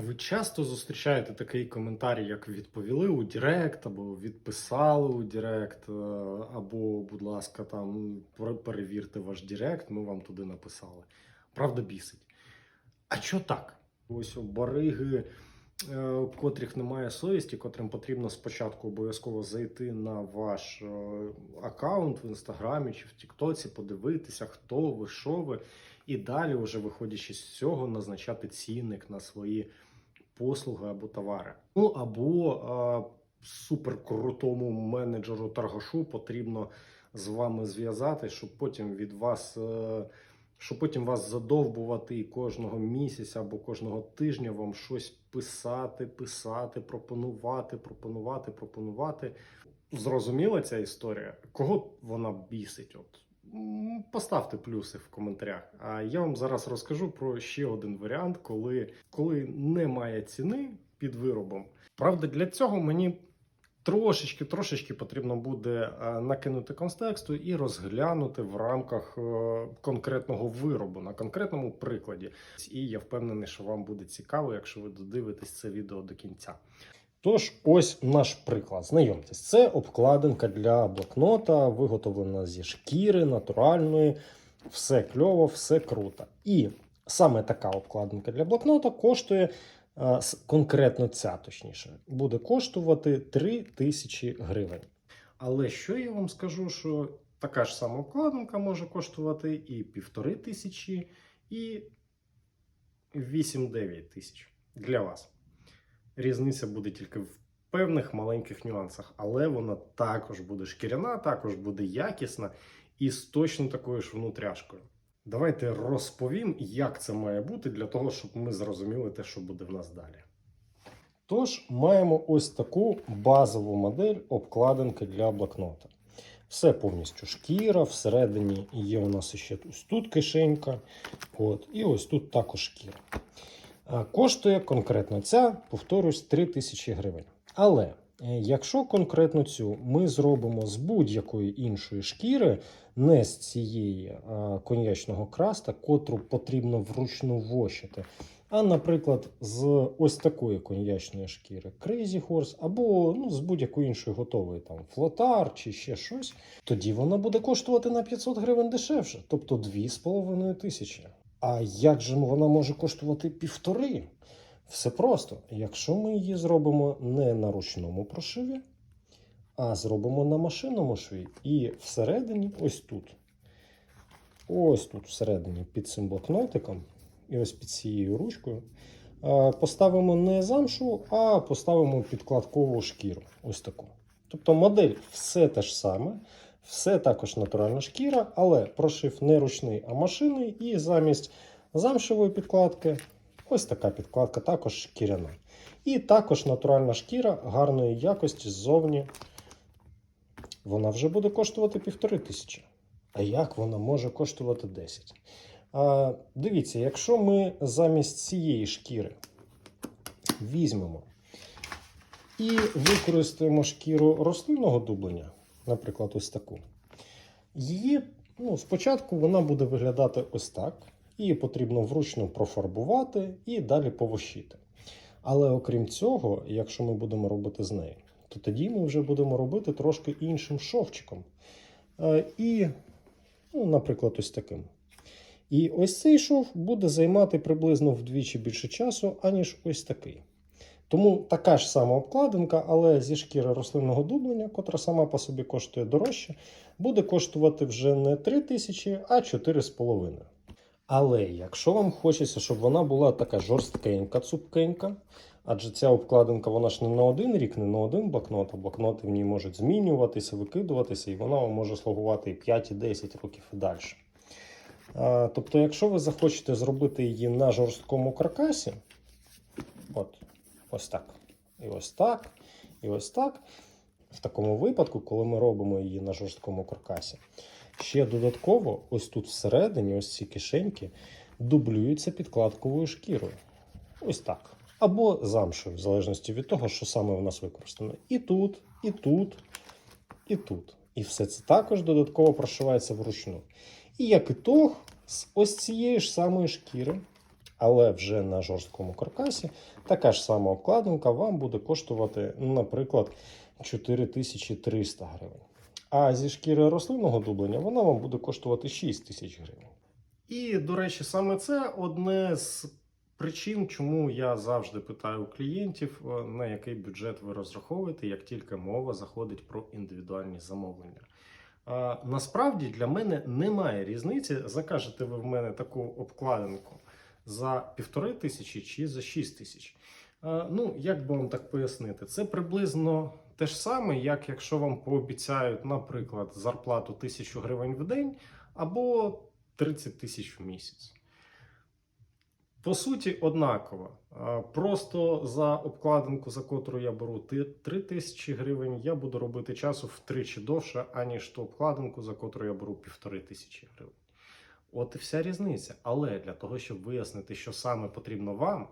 Ви часто зустрічаєте такий коментар, як відповіли у Директ, або відписали у Директ, е, або, будь ласка, там перевірте ваш Директ, ми вам туди написали. Правда бісить. А що так? Ось бариги, е, котрих немає совісті, котрим потрібно спочатку обов'язково зайти на ваш е, аккаунт в інстаграмі чи в Тіктоці, подивитися, хто ви, що ви, і далі, вже виходячи з цього, назначати цінник на свої послуги або товари. Ну або е, суперкрутому менеджеру торгашу потрібно з вами зв'язати, щоб потім від вас. е, щоб потім вас задовбувати і кожного місяця або кожного тижня вам щось писати, писати, пропонувати, пропонувати, пропонувати. Зрозуміла ця історія? Кого вона бісить? От поставте плюси в коментарях. А я вам зараз розкажу про ще один варіант, коли, коли немає ціни під виробом. Правда, для цього мені трошечки, трошечки потрібно буде е, накинути контексту і розглянути в рамках е, конкретного виробу на конкретному прикладі. І я впевнений, що вам буде цікаво, якщо ви додивитесь це відео до кінця. Тож, ось наш приклад. Знайомтесь, це обкладинка для блокнота, виготовлена зі шкіри, натуральної, все кльово, все круто. І саме така обкладинка для блокнота коштує конкретно ця, точніше, буде коштувати 3 тисячі гривень. Але що я вам скажу, що така ж сама обкладинка може коштувати і півтори тисячі, і 8-9 тисяч для вас. Різниця буде тільки в певних маленьких нюансах, але вона також буде шкіряна, також буде якісна і з точно такою ж внутряшкою. Давайте розповім, як це має бути для того, щоб ми зрозуміли те, що буде в нас далі. Тож, маємо ось таку базову модель обкладинки для блокнота. Все повністю шкіра, всередині є у нас ще ось тут кишенька, от, і ось тут також шкіра. А, Коштує конкретно ця, повторюсь, 3 тисячі гривень. Але е, якщо конкретно цю ми зробимо з будь-якої іншої шкіри, не з цієї коньячного краста, котру потрібно вручну вощити, а, наприклад, з ось такої коньячної шкіри Crazy Horse, або ну, з будь-якої іншої готової, там флотар чи ще щось, тоді вона буде коштувати на 500 гривень дешевше, тобто 2,5 тисячі. А як же вона може коштувати півтори? Все просто. Якщо ми її зробимо не на ручному прошиві, а зробимо на машинному шві. І всередині, ось тут, ось тут всередині під цим блокнотиком, і ось під цією ручкою, поставимо не замшу, а поставимо підкладкову шкіру. Ось таку. Тобто модель все те ж саме, все також натуральна шкіра, але прошив не ручний, а машинний, і замість замшевої підкладки ось така підкладка, також шкіряна. І також натуральна шкіра гарної якості ззовні. Вона вже буде коштувати півтори тисячі. А як вона може коштувати 10? А, дивіться, якщо ми замість цієї шкіри візьмемо і використаємо шкіру рослинного дублення, наприклад, ось таку, її ну, спочатку вона буде виглядати ось так. Її потрібно вручну профарбувати і далі повощити. Але окрім цього, якщо ми будемо робити з нею, то тоді ми вже будемо робити трошки іншим шовчиком. Е, І, ну, наприклад, ось таким. І ось цей шов буде займати приблизно вдвічі більше часу, аніж ось такий. Тому така ж сама обкладинка, але зі шкіри рослинного дублення, котра сама по собі коштує дорожче, буде коштувати вже не 3 тисячі, а 4,5. Але якщо вам хочеться, щоб вона була така жорсткенька, цупкенька, адже ця обкладинка вона ж не на один рік, не на один блокнот, а блокноти в ній можуть змінюватися, викидуватися, і вона вам може слугувати і 5, і 10 років і далі. Тобто, якщо ви захочете зробити її на жорсткому каркасі, от, ось так, і ось так, і ось так. В такому випадку, коли ми робимо її на жорсткому каркасі, ще додатково, ось тут всередині, ось ці кишеньки, дублюються підкладковою шкірою. Ось так. Або замшою, в залежності від того, що саме в нас використано. І тут, і тут, і тут. І все це також додатково прошивається вручну. І як ітог, з ось цієї ж самої шкіри, Але вже на жорсткому каркасі така ж сама обкладинка вам буде коштувати, наприклад, 4300 гривень. А зі шкіри рослинного дублення вона вам буде коштувати 6 тисяч гривень. І, до речі, саме це одне з причин, чому я завжди питаю у клієнтів, е, на який бюджет ви розраховуєте, як тільки мова заходить про індивідуальні замовлення. А, насправді для мене немає різниці, закажете ви в мене таку обкладинку за півтори тисячі чи за 6 тисяч. Ну, як би вам так пояснити, це приблизно те ж саме, як якщо вам пообіцяють, наприклад, зарплату 1000 гривень в день або 30 тисяч в місяць. По суті, однаково. Просто за обкладинку, за котру я беру 3 тисячі гривень, я буду робити часу втричі довше, аніж ту обкладинку, за котру я беру півтори тисячі гривень. От і вся різниця. Але для того, щоб вияснити, що саме потрібно вам,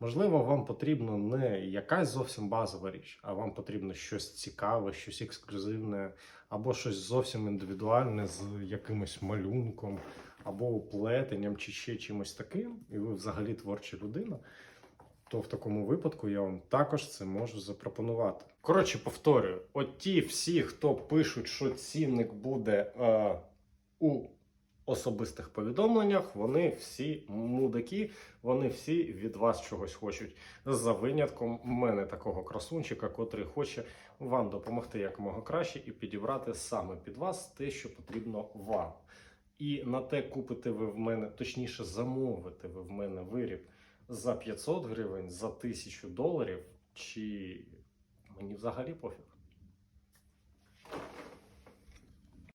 можливо, вам потрібно не якась зовсім базова річ, а вам потрібно щось цікаве, щось ексклюзивне, або щось зовсім індивідуальне з якимось малюнком, або плетенням, чи ще чимось таким, і ви взагалі творча людина. То в такому випадку я вам також це можу запропонувати. Коротше, повторюю: от ті всі, хто пишуть, що цінник буде е, у особистих повідомленнях, вони всі мудаки, вони всі від вас чогось хочуть. За винятком мене такого красунчика, котрий хоче вам допомогти якомога краще і підібрати саме під вас те, що потрібно вам. І на те купите ви в мене, точніше, замовите ви в мене виріб за 500 гривень, за 1000 доларів, чи мені взагалі пофіг.